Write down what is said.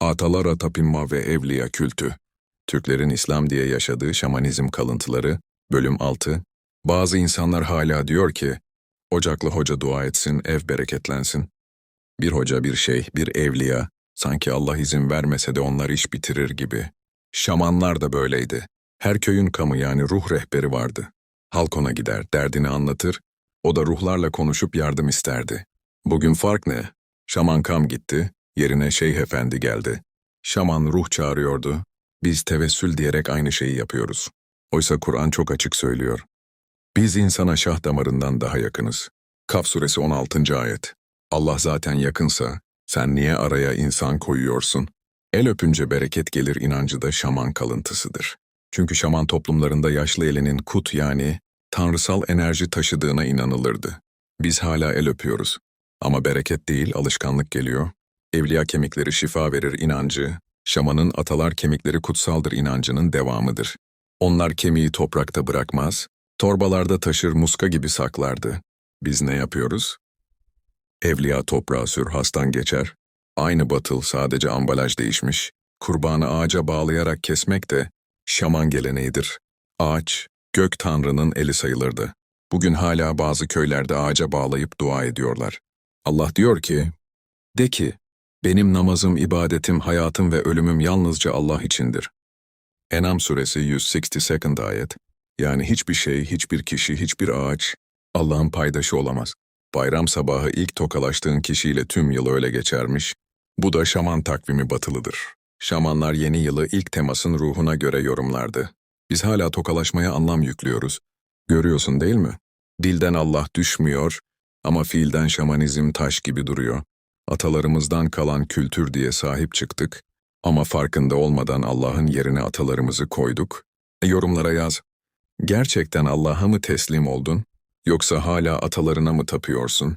Atalara tapınma ve evliya kültü. Türklerin İslam diye yaşadığı şamanizm kalıntıları, bölüm 6. Bazı insanlar hala diyor ki, ocaklı hoca dua etsin, ev bereketlensin. Bir hoca, bir şey, bir evliya, sanki Allah izin vermese de onlar iş bitirir gibi. Şamanlar da böyleydi. Her köyün kamı yani ruh rehberi vardı. Halk ona gider, derdini anlatır, o da ruhlarla konuşup yardım isterdi. Bugün fark ne? Şaman kam gitti, yerine Şeyh Efendi geldi. Şaman ruh çağırıyordu, biz tevessül diyerek aynı şeyi yapıyoruz. Oysa Kur'an çok açık söylüyor. Biz insana şah damarından daha yakınız. Kaf suresi 16. ayet. Allah zaten yakınsa, sen niye araya insan koyuyorsun? El öpünce bereket gelir inancı da şaman kalıntısıdır. Çünkü şaman toplumlarında yaşlı elinin kut yani tanrısal enerji taşıdığına inanılırdı. Biz hala el öpüyoruz. Ama bereket değil, alışkanlık geliyor. Evliya kemikleri şifa verir inancı, şamanın atalar kemikleri kutsaldır inancının devamıdır. Onlar kemiği toprakta bırakmaz, torbalarda taşır muska gibi saklardı. Biz ne yapıyoruz? Evliya toprağı sür hastan geçer. Aynı batıl sadece ambalaj değişmiş. Kurbanı ağaca bağlayarak kesmek de şaman geleneğidir. Ağaç, gök tanrının eli sayılırdı. Bugün hala bazı köylerde ağaca bağlayıp dua ediyorlar. Allah diyor ki, de ki, benim namazım, ibadetim, hayatım ve ölümüm yalnızca Allah içindir. Enam suresi 162. ayet. Yani hiçbir şey, hiçbir kişi, hiçbir ağaç Allah'ın paydaşı olamaz. Bayram sabahı ilk tokalaştığın kişiyle tüm yıl öyle geçermiş. Bu da şaman takvimi batılıdır. Şamanlar yeni yılı ilk temasın ruhuna göre yorumlardı. Biz hala tokalaşmaya anlam yüklüyoruz. Görüyorsun değil mi? Dilden Allah düşmüyor ama fiilden şamanizm taş gibi duruyor. Atalarımızdan kalan kültür diye sahip çıktık ama farkında olmadan Allah'ın yerine atalarımızı koyduk. E, yorumlara yaz. Gerçekten Allah'a mı teslim oldun? Yoksa hala atalarına mı tapıyorsun?